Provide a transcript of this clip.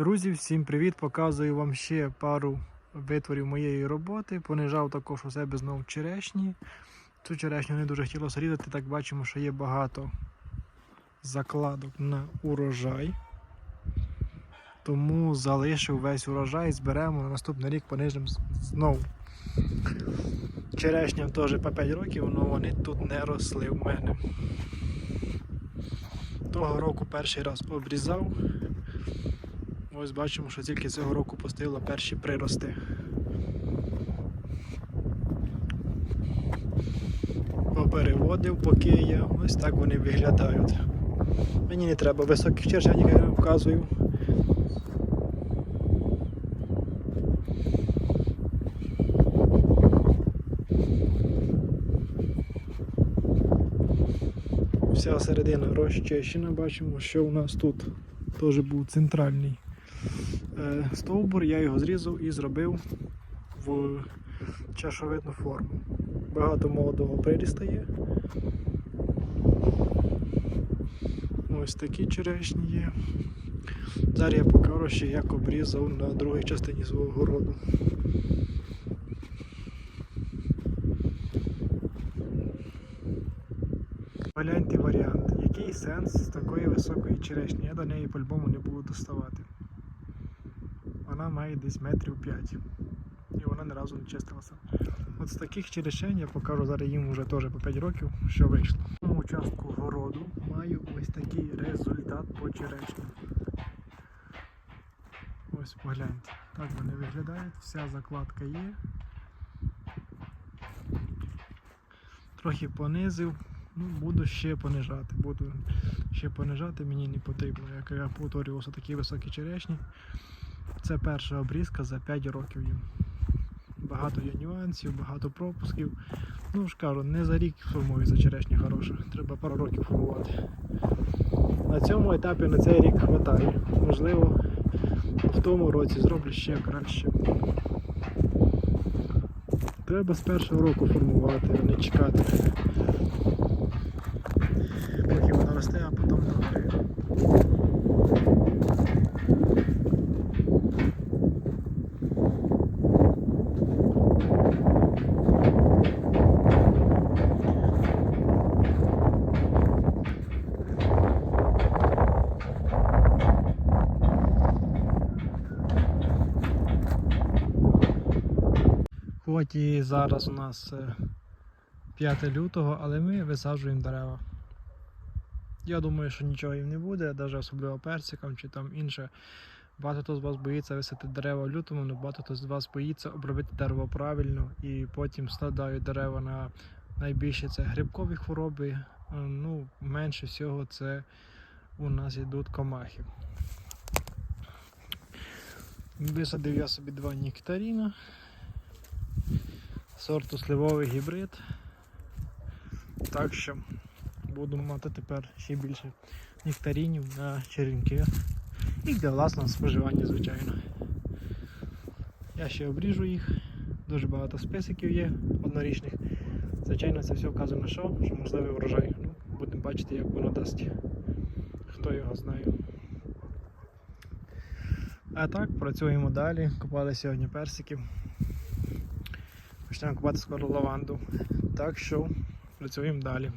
Друзі, всім привіт! Показую вам ще пару витворів моєї роботи. Понижав також у себе знову черешні. Цю черешню не дуже хотілося різати, так бачимо, що є багато закладок на урожай. Тому залишив весь урожай, зберемо на наступний рік понижимо знову. Черешням теж по 5 років, але вони тут не росли в мене. Того року перший раз обрізав. Ось бачимо, що тільки цього року пустило перші прирости. Попереводив, поки є, ось так вони виглядають. Мені не треба високих як я вказую. Вся середина розчищена, бачимо, що у нас тут теж був центральний стовбур, я його зрізав і зробив в чашовидну форму. Багато молодого приріста є. Ось такі черешні є. Зараз я покажу ще, як обрізав на другій частині свого городу. Гляньте варіант. Який сенс з такої високої черешні? Я до неї по-любому не буду доставати. Вона має десь метрів 5. І вона ні разу не чистилася. От з таких черешень я покажу зараз їм вже теж по 5 років, що вийшло. Цьому участку городу маю ось такий результат по черешні. Ось погляньте. Так вони виглядають, вся закладка є. Трохи понизив, ну буду ще понижати. Буду ще понижати, мені не потрібно, як я повторювався такі високі черешні. Це перша обрізка за 5 років. Багато є нюансів, багато пропусків. Ну ж кажу, не за рік формується черешня хороша, треба пару років формувати. На цьому етапі на цей рік вистачає. Можливо, в тому році зроблю ще краще. Треба з першого року формувати, а не чекати. Поки воно росте, а потім не Хоч і зараз у нас е, 5 лютого, але ми висаджуємо дерева. Я думаю, що нічого їм не буде, навіть особливо персикам чи там інше. Багато хто з вас боїться висадити дерева в лютому, але багато хто з вас боїться обробити дерево правильно і потім складають дерева на найбільше це грибкові хвороби. е, Ну, менше всього це у нас йдуть комахи. Висадив я собі два нектаріна сорту сливовий гібрид. Так що буду мати тепер ще більше нектарінів на черенки. І для власного споживання, звичайно. Я ще обріжу їх, дуже багато списиків є однорічних. Звичайно, це все вказано на що, що можливий врожай. Ну, будемо бачити, як воно дасть. Хто його знає. А так, працюємо далі. Купали сьогодні персиків. Почнемо купати скоро лаванду. Так що працюємо далі.